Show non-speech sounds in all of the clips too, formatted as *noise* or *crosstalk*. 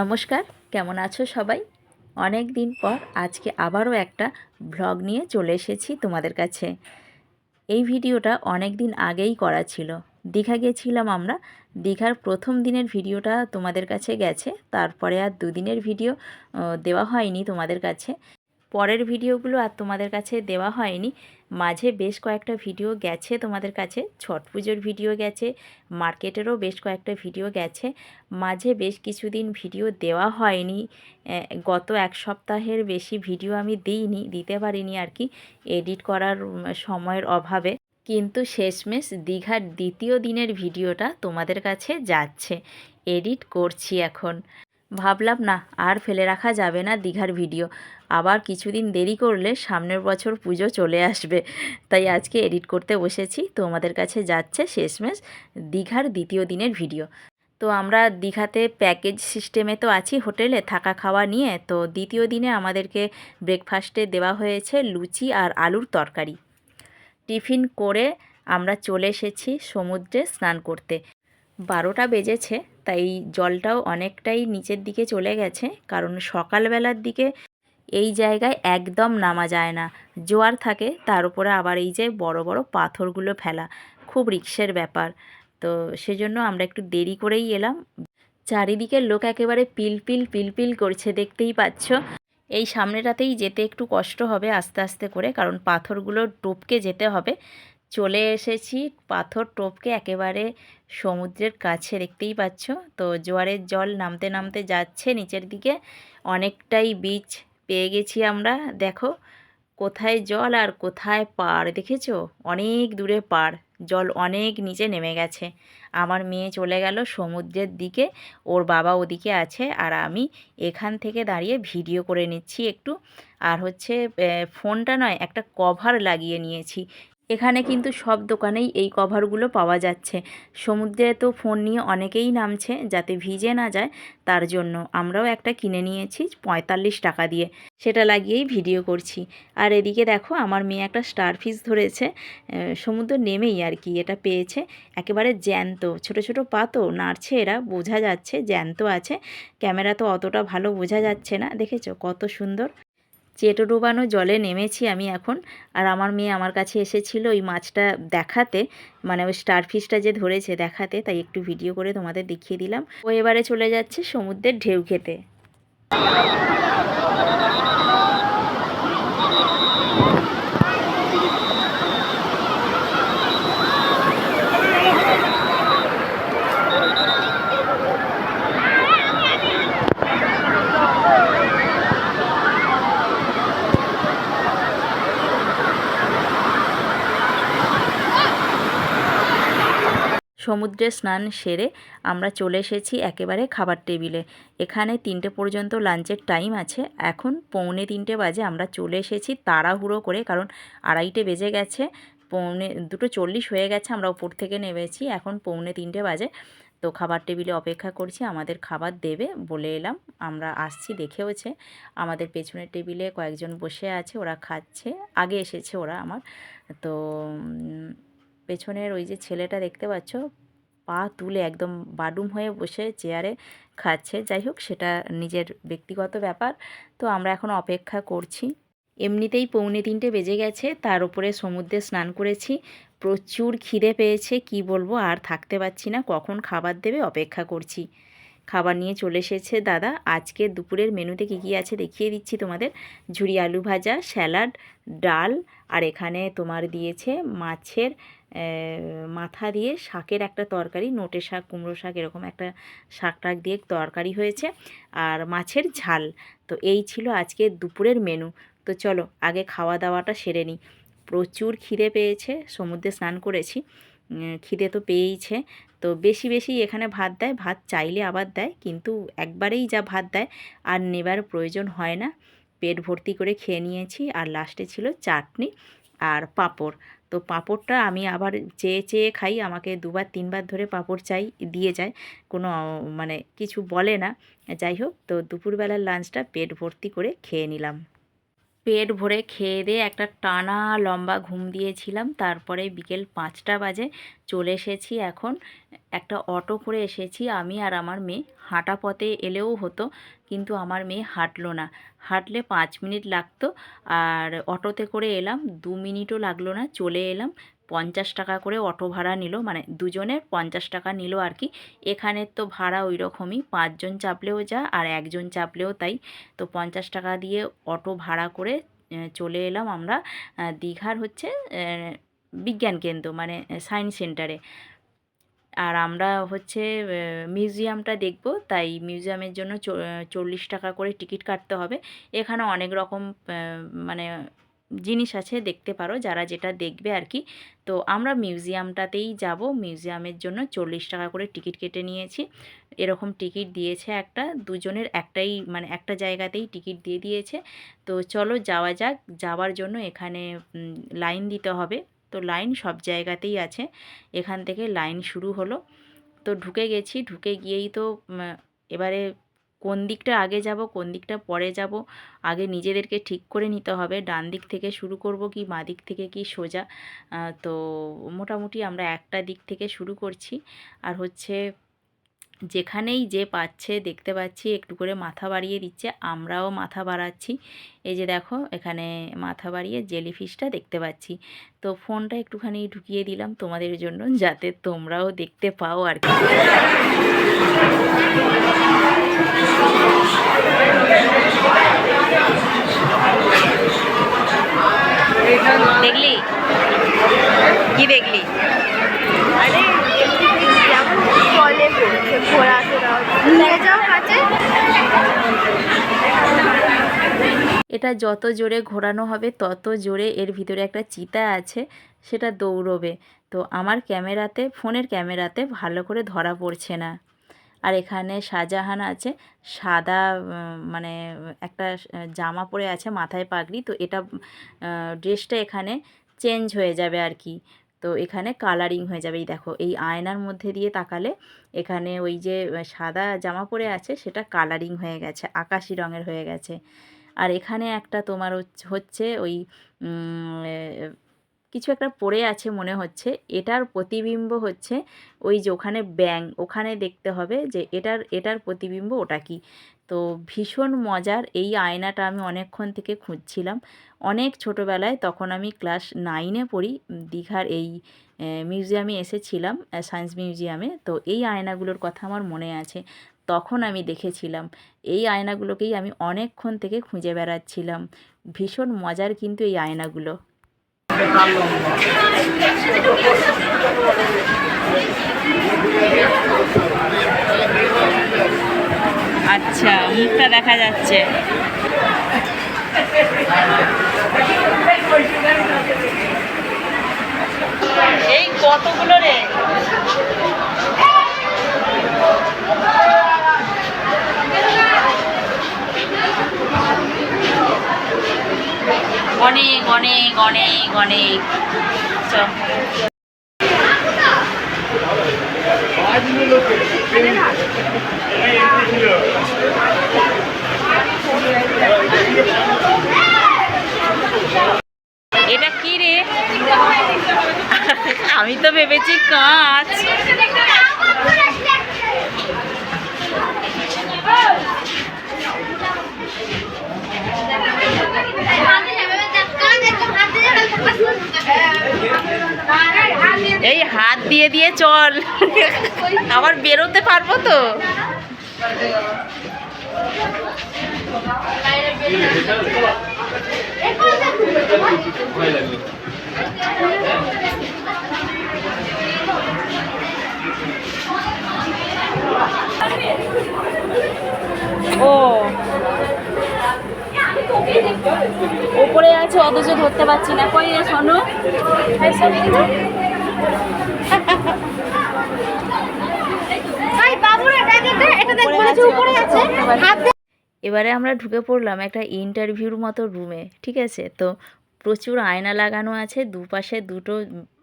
নমস্কার, কেমন আছো সবাই? অনেক দিন পর আজকে আবারও একটা ভ্লগ নিয়ে চলে এসেছি তোমাদের কাছে। এই ভিডিওটা অনেক দিন আগেই করা ছিল। দীঘা গেছিলাম আমরা, দীঘার প্রথম দিনের ভিডিওটা তোমাদের কাছে গেছে, তারপরে আর দুদিনের ভিডিও দেওয়া হয়নি তোমাদের কাছে। পরের ভিডিওগুলো আর তোমাদের কাছে দেওয়া হয়নি। মাঝে বেশ কয়েকটা ভিডিও গেছে তোমাদের কাছে, ছট পুজোর ভিডিও গেছে, মার্কেটেরও বেশ কয়েকটা ভিডিও গেছে। মাঝে বেশ কিছুদিন ভিডিও দেওয়া হয়নি। গত এক সপ্তাহের বেশি ভিডিও আমি দিইনি, দিতে পারিনি আর কি, এডিট করার সময়ের অভাবে। কিন্তু শেষমেশ দীঘার দ্বিতীয় দিনের ভিডিওটা তোমাদের কাছে যাচ্ছে, এডিট করছি এখন। ভাবলাম, না, আর ফেলে রাখা যাবে না দীঘার ভিডিও। আবার কিছুদিন দেরি করলে সামনের বছর পুজো চলে আসবে। তাই আজকে এডিট করতে বসেছি। তোমাদের কাছে যাচ্ছে শেষমেশ দীঘার দ্বিতীয় দিনের ভিডিও। তো আমরা দীঘাতে প্যাকেজ সিস্টেমে তো আছি হোটেলে থাকা খাওয়া নিয়ে। তো দ্বিতীয় দিনে আমাদেরকে ব্রেকফাস্টে দেওয়া হয়েছে লুচি আর আলুর তরকারি। টিফিন করে আমরা চলে এসেছি সমুদ্রে স্নান করতে। বারোটা বেজেছে, তাই জলটাও অনেকটাই নিচের দিকে চলে গেছে। কারণ সকালবেলার দিকে এই জায়গায় একদম নামা যায় না। জোয়ার থাকে, তার উপরে আবার এই যে বড় বড় পাথরগুলো ফেলা। খুব রিক্সের ব্যাপার। তো সেজন্য আমরা একটু দেরি করেই এলাম। চারিদিকের লোক একেবারে পিলপিল পিলপিল করছে, দেখতেই পাচ্ছ। এই সামনেটাতেই যেতে একটু কষ্ট হবে আস্তে আস্তে করে, কারণ পাথরগুলো টপকে যেতে হবে। চলে এসেছি। পাথর টোপকে একেবারে সমুদ্রের কাছে দেখতেই পাচ্ছ। তো জোয়ারের জল নামতে নামতে যাচ্ছে নিচের দিকে। অনেকটাই বীচ পেয়ে গেছি আমরা। দেখো, কোথায় জল আর কোথায় পাড় দেখেছ? অনেক দূরে পাড়। জল অনেক নিচে নেমে গেছে। আমার মেয়ে চলে গেল সমুদ্রের দিকে। ওর বাবা ওদিকে আছে আর আমি এখান থেকে দাঁড়িয়ে ভিডিও করে নিচ্ছি একটু। আর হচ্ছে ফোনটা নয়, একটা কভার লাগিয়ে নিয়েছি। এখানে কিন্তু সব দোকানেই এই কভারগুলো পাওয়া যাচ্ছে। সমুদ্রে তো ফোন নিয়ে অনেকেই নামছে যাতে ভিজে না যায়, তার জন্য আমরাও একটা কিনে নিয়েছি পঁয়তাল্লিশ টাকা দিয়ে। সেটা লাগিয়েই ভিডিও করছি। আর এদিকে দেখো, আমার মেয়ে একটা স্টার ফিস ধরেছে সমুদ্র নেমেই আর কি এটা পেয়েছে। একেবারে জ্যান্ত, ছোট ছোট পা তো নাড়ছে এরা, বোঝা যাচ্ছে জ্যান্ত আছে। ক্যামেরা তো অতটা ভালো বোঝা যাচ্ছে না, দেখেছ কত সুন্দর? চেটো ডোবানো জলে নেমেছি আমি এখন। আর আমার মেয়ে আমার কাছে এসেছিল ওই মাছটা দেখাতে মানে ওই স্টার ফিশটা যে ধরেছে দেখাতে, তাই একটু ভিডিও করে তোমাদের দেখিয়ে দিলাম। ও এবারে চলে যাচ্ছে সমুদ্রের ঢেউ খেতে। সমুদ্রে স্নান সেরে আমরা চলে এসেছি একেবারে খাবার টেবিলে। এখানে তিনটে পর্যন্ত লাঞ্চের টাইম আছে। এখন পৌনে তিনটে বাজে আমরা চলে এসেছি তাড়াহুড়ো করে, কারণ আড়াইটে বেজে গেছে, পৌনে দুটো চল্লিশ হয়ে গেছে, আমরা উপর থেকে নেমেছি। এখন পৌনে তিনটে বাজে। তো খাবার টেবিলে অপেক্ষা করছি, আমাদের খাবার দেবে বলে এলাম। আমরা আসছি দেখেওছে আমাদের পেছনের টেবিলে কয়েকজন বসে আছে, ওরা খাচ্ছে। আগে এসেছে ওরা আমার। তো পেছনের ওই যে ছেলেটা দেখতে পাচ্ছ, পা তুলে একদম বাডুম হয়ে বসে চেয়ারে খাচ্ছে। যাই হোক, সেটা নিজের ব্যক্তিগত ব্যাপার। তো আমরা এখন অপেক্ষা করছি। এমনিতেই পৌনে তিনটে বেজে গেছে, তার উপরে সমুদ্রে স্নান করেছি। প্রচুর খিদে পেয়েছে, কি বলব, আর থাকতে পারছি না। কখন খাবার দেবে অপেক্ষা করছি। খাবার নিয়ে চলে এসেছে দাদা। আজকে দুপুরের মেনুতে কী কী আছে দেখিয়ে দিচ্ছি তোমাদের। ঝুড়ি আলু ভাজা, স্যালাড, ডাল, আর এখানে তোমার দিয়েছে মাছের মাথা দিয়ে শাকের একটা তরকারি নোটে শাক, কুমড়ো শাক, এরকম একটা শাক টাক দিয়ে তরকারি হয়েছে আর মাছের ঝাল। তো এই ছিল আজকে দুপুরের মেনু তো চলো, আগে খাওয়া দাওয়াটা সেরে নিই। প্রচুর খিদে পেয়েছে, সমুদ্রে স্নান করেছি। খিদে তো পেয়েইছে। তো বেশি বেশি এখানে ভাত দেয়, ভাত চাইলে আবার দেয়, কিন্তু একবারেই যা ভাত দেয় আর নেবার প্রয়োজন হয় না। পেট ভর্তি করে খেয়ে নিয়েছি। আর লাস্টে ছিল চাটনি আর পাঁপড়। তো পাঁপড়টা আমি আবার চেয়ে চেয়ে খাই, আমাকে দুবার তিনবার ধরে পাঁপড় চাই, দিয়ে যায়। কোনো মানে কিছু বলে না। যাই হোক, তো দুপুরবেলার লাঞ্চটা পেট ভর্তি করে খেয়ে নিলাম। পেট ভরে খেয়ে দিয়ে একটা টানা লম্বা ঘুম দিয়েছিলাম। তারপরে বিকেল পাঁচটা বাজে চলে এসেছি এখন। একটা অটো করে এসেছি আমি আর আমার মেয়ে। হাঁটা পথে এলেও হতো, কিন্তু আমার মেয়ে হাঁটলো না। হাঁটলে পাঁচ মিনিট লাগতো আর অটোতে করে এলাম। দু মিনিটও লাগল না, চলে এলাম। পঞ্চাশ টাকা করে অটো ভাড়া নিল মানে দুজনের পঞ্চাশ টাকা নিল আর কি। এখানের তো ভাড়া ওই রকমই পাঁচজন চাপলেও যা আর একজন চাপলেও তাই। তো পঞ্চাশ টাকা দিয়ে অটো ভাড়া করে চলে এলাম আমরা দীঘার হচ্ছে বিজ্ঞান কেন্দ্র মানে সায়েন্স সেন্টারে। আর আমরা হচ্ছে মিউজিয়ামটা দেখব, তাই মিউজিয়ামের জন্য চল্লিশ টাকা করে টিকিট কাটতে হবে। এখানে অনেক রকম মানে জিনিস আছে দেখতে পারো, যারা যেটা দেখবে আর কি তো আমরা মিউজিয়ামটাতেই যাব। মিউজিয়ামের জন্য চল্লিশ টাকা করে টিকিট কেটে নিয়েছি। এরকম টিকিট দিয়েছে একটা, দুজনের একটাই মানে একটা জায়গাতেই টিকিট দিয়ে দিয়েছে। তো চলো যাওয়া যাক, যাওয়ার জন্য এখানে লাইন দিতে হবে। তো লাইন সব জায়গাতেই আছে। এখান থেকে লাইন শুরু হলো। তো ঢুকে গেছি, ঢুকে গিয়েই তো এবারে কোন দিকটা আগে যাব, কোন দিকটা পরে যাব, আগে নিজেদেরকে ঠিক করে নিতে হবে। ডান দিক থেকে শুরু করব কি, বাঁ দিক থেকে কি সোজা? তো মোটামুটি আমরা একটা দিক থেকে শুরু করছি। আর হচ্ছে যেখানেই যে পাচ্ছে দেখতে পাচ্ছি একটু করে মাথা বাড়িয়ে দিচ্ছে আমরাও মাথা বাড়াচ্ছি। এই যে দেখো এখানে মাথা বাড়িয়ে জেলিফিশটা দেখতে পাচ্ছি। তো ফোনটা একটুখানি ঢুকিয়ে দিলাম তোমাদের জন্য যাতে তোমরাও দেখতে পাও আর কি। দেখলি? কি দেখলি? আরে এমনি যেমন জলে পড়ছে এটা যত জোরে ঘোরানো হবে, তত জোরে এর ভিতরে একটা চিতা আছে, সেটা দৌড়বে। তো আমার ক্যামেরাতে, ফোনের ক্যামেরাতে ভালো করে ধরা পড়ছে না। আর এখানে শাহজাহান আছে, সাদা মানে একটা জামা পরে আছে মাথায় পাগড়ি, তো এটা ড্রেসটা এখানে চেঞ্জ হয়ে যাবে আর কি। তো এখানে কালারিং হয়ে যাবে। এই দেখো, এই আয়নার মধ্যে দিয়ে তাকালে এখানে ওই যে সাদা জামা পরে আছে, সেটা কালারিং হয়ে গেছে, আকাশি রঙের হয়ে গেছে। আর এখানে একটা তোমার হচ্ছে- ওই কিছু একটা পড়ে আছে মনে হচ্ছে। এটার প্রতিবিম্ব হচ্ছে ওই যে ওখানে ব্যাং ওখানে দেখতে হবে যে এটার এটার প্রতিবিম্ব ওটা কি? তো ভীষণ মজার। এই আয়নাটা আমি অনেকক্ষণ থেকে খুঁজছিলাম। অনেক ছোটোবেলায় তখন আমি ক্লাস নাইনে পড়ি, দীঘার এই মিউজিয়ামে এসেছিলাম সায়েন্স মিউজিয়ামে। তো এই আয়নাগুলোর কথা আমার মনে আছে। তখন আমি দেখেছিলাম, এই আয়নাগুলোকেই আমি অনেকক্ষণ থেকে খুঁজে বেড়াচ্ছিলাম। ভীষণ মজার কিন্তু এই আয়নাগুলো। *laughs* আচ্ছা মুখটা দেখা যাচ্ছে। এই কতগুলো রে? অনেক অনেক অনেক অনেক চ- এটা কি রে আমি তো ভেবেছি কাঁচ এই হাত দিয়ে দিয়ে চল। আবার বেরোতে পারব তো? ও। ওপরে আছে অথচ ধরতে পারছি না। কই রে শোনো বাবুরা দেখ এটা এটা দেখ বলেছে উপরে আছে। হাত দে। এবারে আমরা ঢুকে পড়লাম একটা ইন্টারভিউর মতো রুমে ঠিক আছে? তো প্রচুর আয়না লাগানো আছে দুপাশে দুটো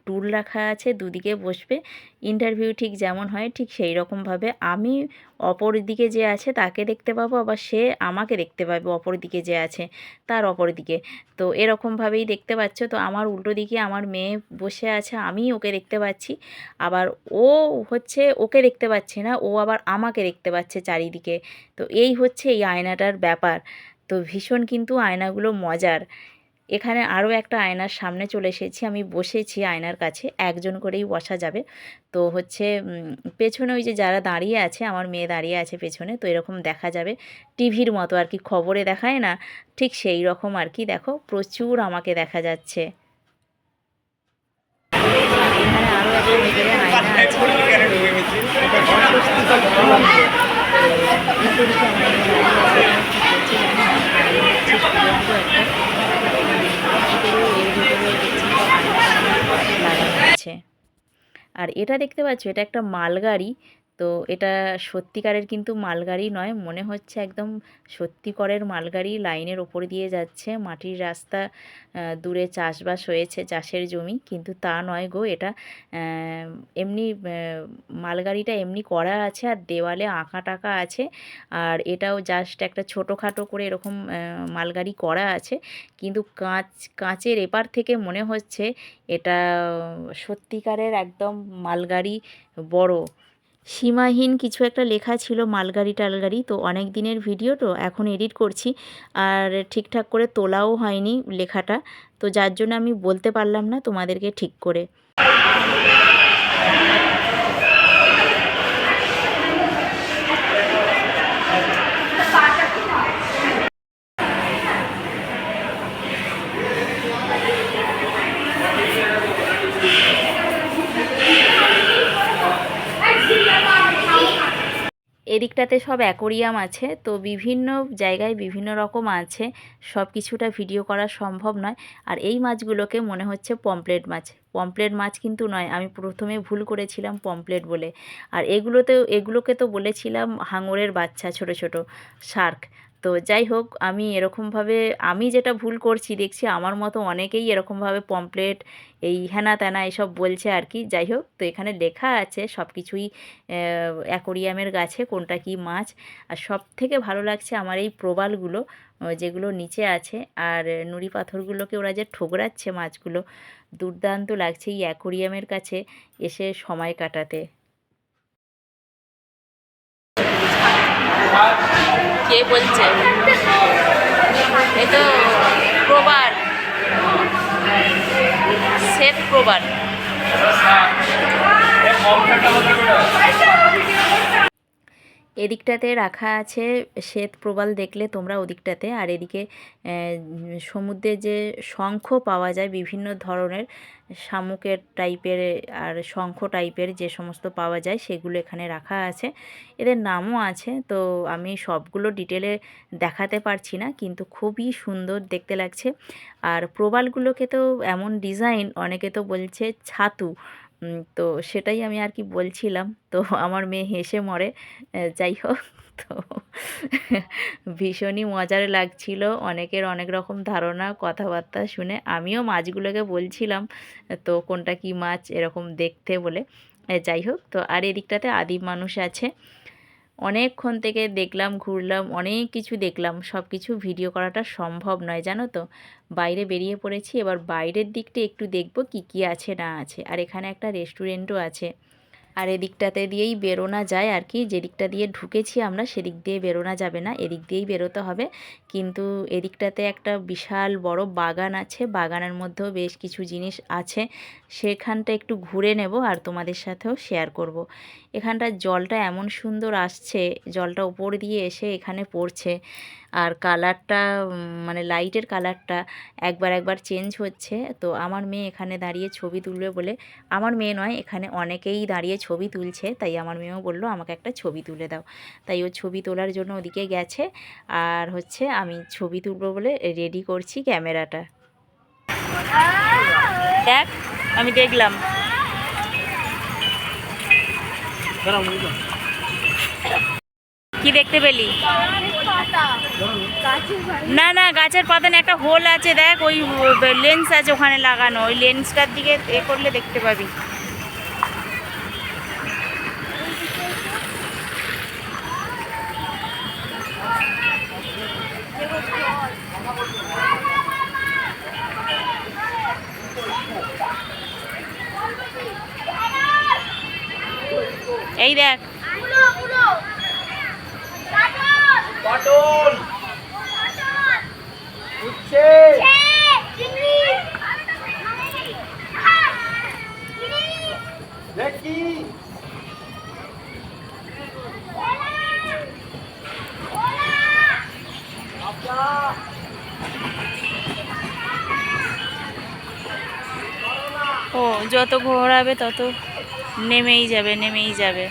টুল রাখা আছে, দুদিকে বসবে। ইন্টারভিউ ঠিক যেমন হয়, ঠিক সেই রকমভাবে আমি অপর দিকে যে আছে, তাকে দেখতে পাবো, আবার সে আমাকে দেখতে পাবে অপর দিকে যে আছে, তার অপর দিকে। তো এরকমভাবেই দেখতে পাচ্ছ। তো আমার উল্টো দিকে আমার মেয়ে বসে আছে, আমি ওকে দেখতে পাচ্ছি। আবার ও হচ্ছে, ওকে দেখতে পাচ্ছে না, ও আবার আমাকে দেখতে পাচ্ছে চারিদিকে। তো এই হচ্ছে এই আয়নাটার ব্যাপার। তো ভীষণ কিন্তু আয়নাগুলো মজার। এখানে আরও একটা আয়নার সামনে চলে এসেছি। আমি বসেছি আয়নার কাছে, একজন করেই বসা যাবে। তো হচ্ছে পেছনে ওই যে যারা দাঁড়িয়ে আছে, আমার মেয়ে দাঁড়িয়ে আছে পেছনে, তো এরকম দেখা যাবে। টিভির মতো আর কি, খবরে দেখায় না, ঠিক সেই রকম আর কি। দেখো, প্রচুর আমাকে দেখা যাচ্ছে। এখানে আরও একটা আয়না আছে এটা অস্বস্তিকর গরম। উল্টো দিকে আমার মেয়ে দাঁড়িয়ে আছে, কি করছে জানি না। আর এই হচ্ছে সুড়ঙ্গ একটা। ভিতরেও এর ভিতরেও দেখছি আয়না লাগানো আছে। আর এটা দেখতে পাচ্ছ এটা একটা মালগাড়ি। তো এটা সত্যিকারের কিন্তু মালগাড়ি নয়, মনে হচ্ছে একদম সত্যিকরের মালগাড়ি লাইনের ওপর দিয়ে যাচ্ছে। মাটির রাস্তা দূরে চাষবাস হয়েছে চাষের জমি, কিন্তু তা নয় গো, এটা এমনি মালগাড়িটা এমনি করা আছে আর দেওয়ালে আঁকা টাকা আছে। আর এটাও জাস্ট একটা ছোটোখাটো করে এরকম মালগাড়ি করা আছে। কিন্তু কাঁচ, কাঁচের এপার থেকে মনে হচ্ছে এটা সত্যিকারের একদম মালগাড়ি বড়। সীমাহীন কিছু একটা লেখা ছিল, মালগাড়ি টালগাড়ি, তো অনেক দিনের ভিডিও তো এখন এডিট করছি। আর ঠিকঠাক করে তোলাও হয়নি লেখাটা, তো যার জন্য আমি বলতে পারলাম না তোমাদেরকে ঠিক করে। এদিকটাতে সব অ্যাকোরিয়াম আছে, তো বিভিন্ন জায়গায় বিভিন্ন রকম আছে। সব কিছুটা ভিডিও করা সম্ভব নয়। আর এই মাছগুলোকে মনে হচ্ছে পমপ্লেট মাছ। পমপ্লেট মাছ কিন্তু নয়, আমি প্রথমে ভুল করেছিলাম পমপ্লেট বলে। আর এগুলোতেও, এগুলোকে তো বলেছিলাম হাঙরের বাচ্চা, ছোট ছোট শার্ক। তো যাই হোক, আমি এরকমভাবে, আমি যেটা ভুল করছি, দেখছি আমার মতো অনেকেই এরকমভাবে পমপ্লেট এই হ্যানা ত্যানা এসব বলছে আর কি। যাই হোক, তো এখানে লেখা আছে সব কিছুই অ্যাকোরিয়ামের গাছে কোনটা কি মাছ। আর সব থেকে ভালো লাগছে আমার এই প্রবালগুলো যেগুলো নিচে আছে। আর নুড়ি পাথরগুলোকে ওরা যে ঠোকরাচ্ছে মাছগুলো, দুর্দান্ত লাগছে এই অ্যাকোরিয়ামের কাছে এসে সময় কাটাতে। কে বলছে? এই তো প্রবার শ্বেত প্রবাল এদিকটাতে রাখা আছে শ্বেত প্রবাল দেখলে তোমরা ওদিকটাতে। আর এদিকে সমুদ্রে যে শঙ্খ পাওয়া যায় বিভিন্ন ধরনের, শামুকের টাইপের, আর শঙ্খ টাইপের যে সমস্ত পাওয়া যায় সেগুলো এখানে রাখা আছে। এদের নামও আছে, তো আমি সবগুলো ডিটেলে দেখাতে পারছি না, কিন্তু খুবই সুন্দর দেখতে লাগছে। আর প্রবালগুলোকে তো এমন ডিজাইন, অনেকে তো বলছে ছাতু তো সেটাই আমি আর কি বলছিলাম। *laughs* তো আমার মেয়ে হেসে মরে। যাই হোক, *laughs* তো ভীষণই মজার লাগছিল। অনেকের অনেক রকম ধারণা, কথাবার্তা শুনে আমিও মাছগুলোকে বলছিলাম, তো কোনটা কি মাছ এরকম দেখতে বলে। যাই হোক, তো আর এদিকটাতে আদিম মানুষ আছে। অনেকক্ষণ থেকে দেখলাম, ঘুরলাম, অনেক কিছু দেখলাম। সব কিছু ভিডিও করাটা সম্ভব নয়, জানো তো? বাইরে বেরিয়ে পড়েছি, এবার বাইরের দিকটা একটু দেখব কি কি আছে না আছে। আর এখানে একটা রেস্টুরেন্টও আছে। আর এদিকটাতে দিয়েই বেরোনা যায় আর কি। যেদিকটা দিয়ে ঢুকেছি আমরা, সেদিক দিয়ে বেরোনা যাবে না। এদিক দিয়েই বেরোতে হবে। কিন্তু এদিকটাতে একটা বিশাল বড় বাগান আছে। বাগানের মধ্যেও বেশ কিছু জিনিস আছে। সেখানটা একটু ঘুরে নেব আর তোমাদের সাথেও শেয়ার করব। এখানটার জলটা এমন সুন্দর আসছে, জলটা উপর দিয়ে এসে এখানে পড়ছে। আর কালারটা মানে লাইটের কালারটা একবার একবার চেঞ্জ হচ্ছে। তো আমার মেয়ে এখানে দাঁড়িয়ে ছবি তুলবে বলে, আমার মেয়ে নয়, এখানে অনেকেই দাঁড়িয়ে ছবি তুলছে। তাই আমার মেয়েও বলল, আমাকে একটা ছবি তুলে দাও। তাই ও ছবি তোলার জন্য ওদিকে গেছে। আর হচ্ছে আমি ছবি তুলবো বলে রেডি করছি ক্যামেরাটা। দেখ, আমি দেখলাম। কি দেখতে পেলি? না না, গাছের পাতা একটা হোল আছে, দেখ, ওই লেন্স আছে ওখানে লাগানো। ওই লেন্সটার দিকে এ করলে দেখতে পাবি। এই দেখ পটল উচ্ছে আচ্ছা ও যত ঘোরাবে তত নেমেই যাবে নেমেই যাবে।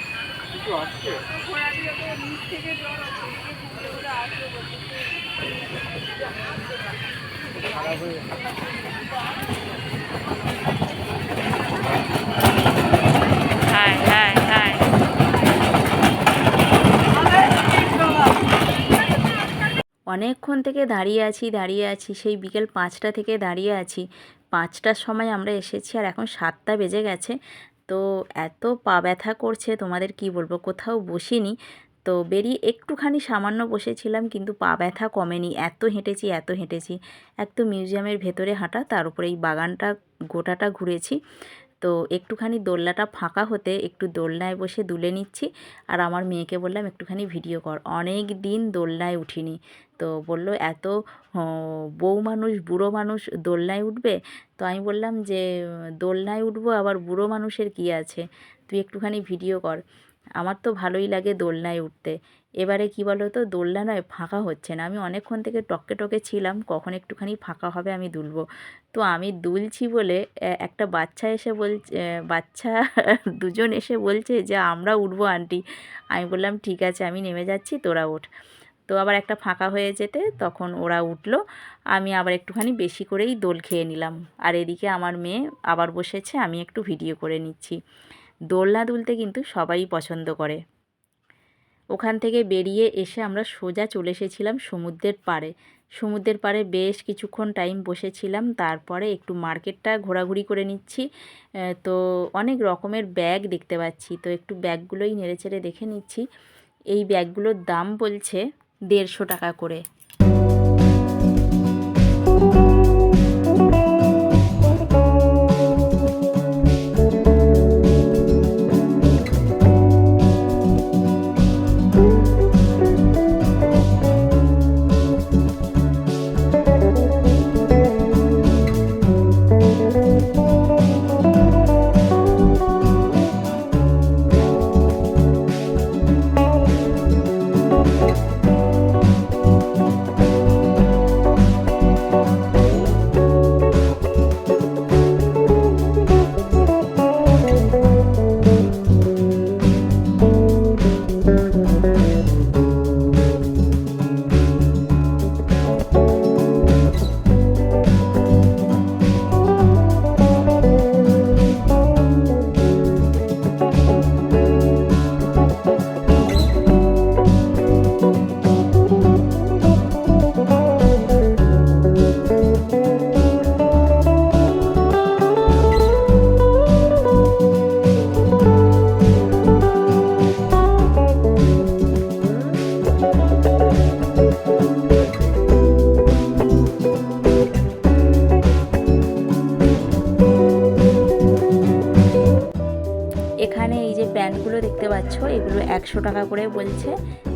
অনেকক্ষণ থেকে দাঁড়িয়ে আছি দাঁড়িয়ে আছি, সেই বিকেল পাঁচটা থেকে দাঁড়িয়ে আছি। পাঁচটার সময় আমরা এসেছি আর এখন সাতটা বেজে গেছে। তো এত পা ব্যথা করছে, তোমাদের কি বলব? কোথাও বসিনি। তো বেরিয়ে একটুখানি সামান্য বসেছিলাম, কিন্তু পা ব্যথা কমেনি। এত হেঁটেছি এত হেঁটেছি। এক তো মিউজিয়ামের ভেতরে হাঁটা, তার উপরে এই বাগানটা, গোটাটা ঘুরেছি। তো একটুখানি দোলনাটা ফাঁকা হতে একটু দোলনায় বসে দুলে নিচ্ছি। আর আমার মেয়েকে বললাম, একটুখানি ভিডিও কর। অনেক দিন দোলনায় উঠিনি। তো বলল, এত বউ মানুষ, বুড়ো মানুষ দোলনায় উঠবে? তো আমি বললাম যে, দোলনায় উঠবো, আবার বুড়ো মানুষের কি আছে? তুই একটুখানি ভিডিও কর। আমার তো ভালোই লাগে দোলনায় উঠতে। এবারে কি বলো তো দোলনা নয়, ফাঁকা হচ্ছে না। আমি অনেকক্ষণ থেকে টকে টকে ছিলাম, কখন একটুখানি ফাঁকা হবে আমি দুলব। তো আমি দুলছি বলে একটা বাচ্চা এসে বলছে বাচ্চা *laughs* দুজন এসে বলছে যে, আমরা উঠবো আন্টি। আমি বললাম, ঠিক আছে, আমি নেমে যাচ্ছি, তোরা ওঠ। তো আবার একটা ফাঁকা হয়ে যেতে, তখন ওরা উঠল। আমি আবার একটুখানি বেশি করেই দোল খেয়ে নিলাম। আর এদিকে আমার মেয়ে আবার বসেছে, আমি একটু ভিডিও করে নিচ্ছি। দোলনা দুলতে কিন্তু সবাই পছন্দ করে। ওখান থেকে বেরিয়ে এসে আমরা সোজা চলে এসেছিলাম সমুদ্রের পাড়ে। সমুদ্রের পাড়ে বেশ কিছুক্ষণ টাইম বসেছিলাম, তারপরে একটু মার্কেটটা ঘোরাঘুরি করে নিচ্ছি। তো অনেক রকমের ব্যাগ দেখতে পাচ্ছি, তো একটু ব্যাগগুলোই নেড়েচেড়ে দেখে নিচ্ছি। এই ব্যাগগুলোর দাম বলছে দেড়শো টাকা করে। একশো টাকা করে বলছে,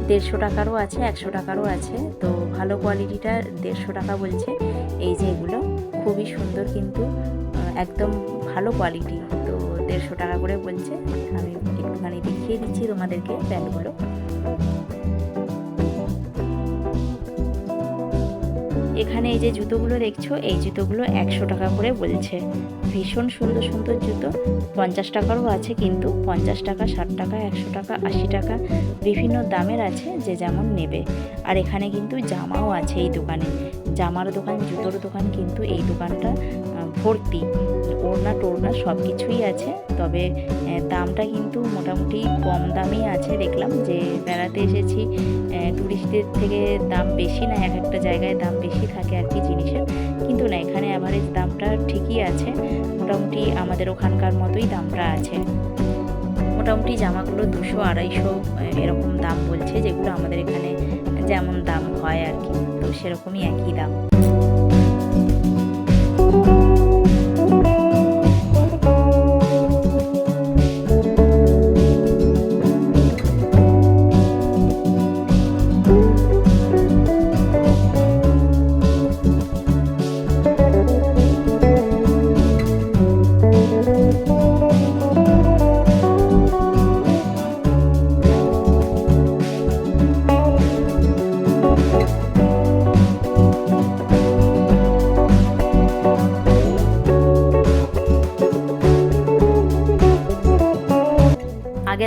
দেড়শো টাকারও আছে, একশো টাকারও আছে। তো ভালো কোয়ালিটিটা দেড়শো টাকা বলছে। এই যে এগুলো, খুবই সুন্দর কিন্তু একদম ভালো কোয়ালিটি তো দেড়শো টাকা করে বলছে, আমি একটুখানি দেখিয়ে দিচ্ছি তোমাদেরকে প্যান্টগুলো এখানে এই যে জুতোগুলো দেখছ, এই জুতোগুলো একশো টাকা করে বলছে। ভীষণ সুন্দর সুন্দর জুতো। পঞ্চাশ টাকারও আছে কিন্তু পঞ্চাশ টাকা, ষাট টাকা, একশো টাকা, আশি টাকা বিভিন্ন দামের আছে যে যেমন নেবে। আর এখানে কিন্তু জামাও আছে এই দোকানে। জামার দোকান, জুতোর দোকান কিন্তু এই দোকানটা ভর্তি। ওড়না টোড়না সব কিছুই আছে। তবে দামটা কিন্তু মোটামুটি কম দামেই আছে দেখলাম যে বেড়াতে এসেছি ট্যুরিস্টদের থেকে দাম বেশি না, এক একটা জায়গায় দাম বেশি থাকে আর কি জিনিসের। কিন্তু না, এখানে অ্যাভারেজ দামটা ঠিকই আছে। মোটামুটি আমাদের ওখানকার মতোই দামটা আছে। মোটামুটি জামাগুলো দুশো আড়াইশো এরকম দাম বলছে যেগুলো আমাদের এখানে যেমন দাম হয় আর কি। তো সেরকমই একই দাম।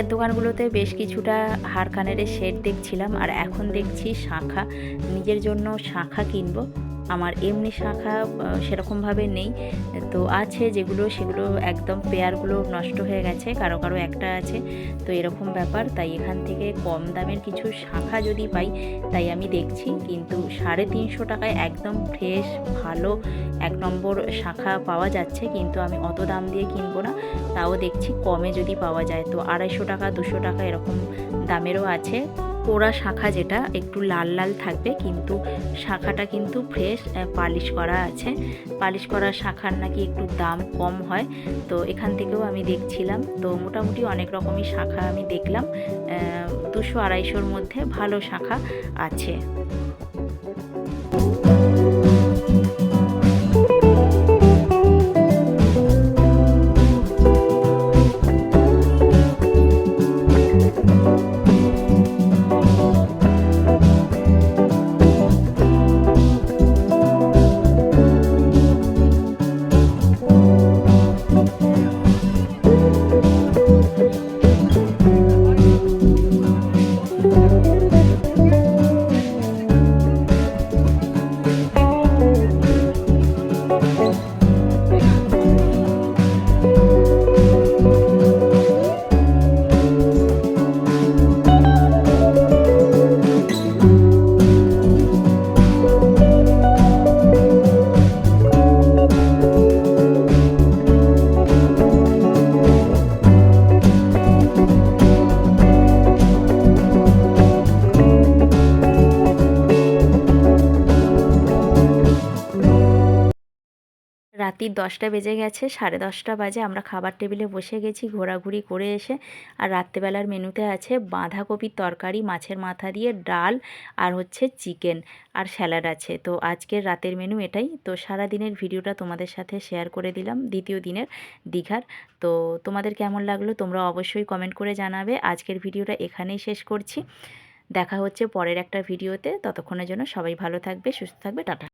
আগের দোকানগুলোতে বেশ কিছুটা হার কানের সেট দেখছিলাম, আর এখন দেখছি শাঁখা। নিজের জন্য শাঁখা কিনবো। আমার এমনি শাখা সেরকমভাবে নেই। তো আছে যেগুলো, সেগুলো একদম পেয়ারগুলো নষ্ট হয়ে গেছে, কারও কারও একটা আছে। তো এরকম ব্যাপার, তাই এখান থেকে কম দামের কিছু শাখা যদি পাই, তাই আমি দেখছি। কিন্তু সাড়ে তিনশো টাকায় একদম ফ্রেশ ভালো এক নম্বর শাখা পাওয়া যাচ্ছে। কিন্তু আমি অত দাম দিয়ে কিনবো না, তাও দেখছি কমে যদি পাওয়া যায়। তো আড়াইশো টাকা, দুশো টাকা এরকম দামেরও আছে। পোড়া শাখা যেটা, একটু লাল লাল থাকবে, কিন্তু শাখাটা কিন্তু ফ্রেশ পালিশ করা আছে। পালিশ করা শাখার নাকি একটু দাম কম হয়। তো এখান থেকেও আমি দেখছিলাম। তো মোটামুটি অনেক রকমই শাখা আমি দেখলাম। দুশো আড়াইশোর মধ্যে ভালো শাখা আছে। রাত্রির দশটা বেজে গেছে, সাড়ে দশটা বাজে আমরা খাবার টেবিলে বসে গেছি, ঘোরাঘুরি করে এসে আর রাত্রেবেলার মেনুতে আছে বাঁধাকপির তরকারি, মাছের মাথা দিয়ে ডাল আর হচ্ছে চিকেন আর স্যালাড আছে। তো আজকের রাতের মেনু এটাই। তো সারা দিনের ভিডিওটা তোমাদের সাথে শেয়ার করে দিলাম, দ্বিতীয় দিনের দীঘার। তো তোমাদের কেমন লাগল তোমরা অবশ্যই কমেন্ট করে জানাবে। আজকের ভিডিওটা এখানেই শেষ করছি। দেখা হচ্ছে পরের একটা ভিডিওতে। ততক্ষণের জন্য সবাই ভালো থাকবে, সুস্থ থাকবে, টাটা।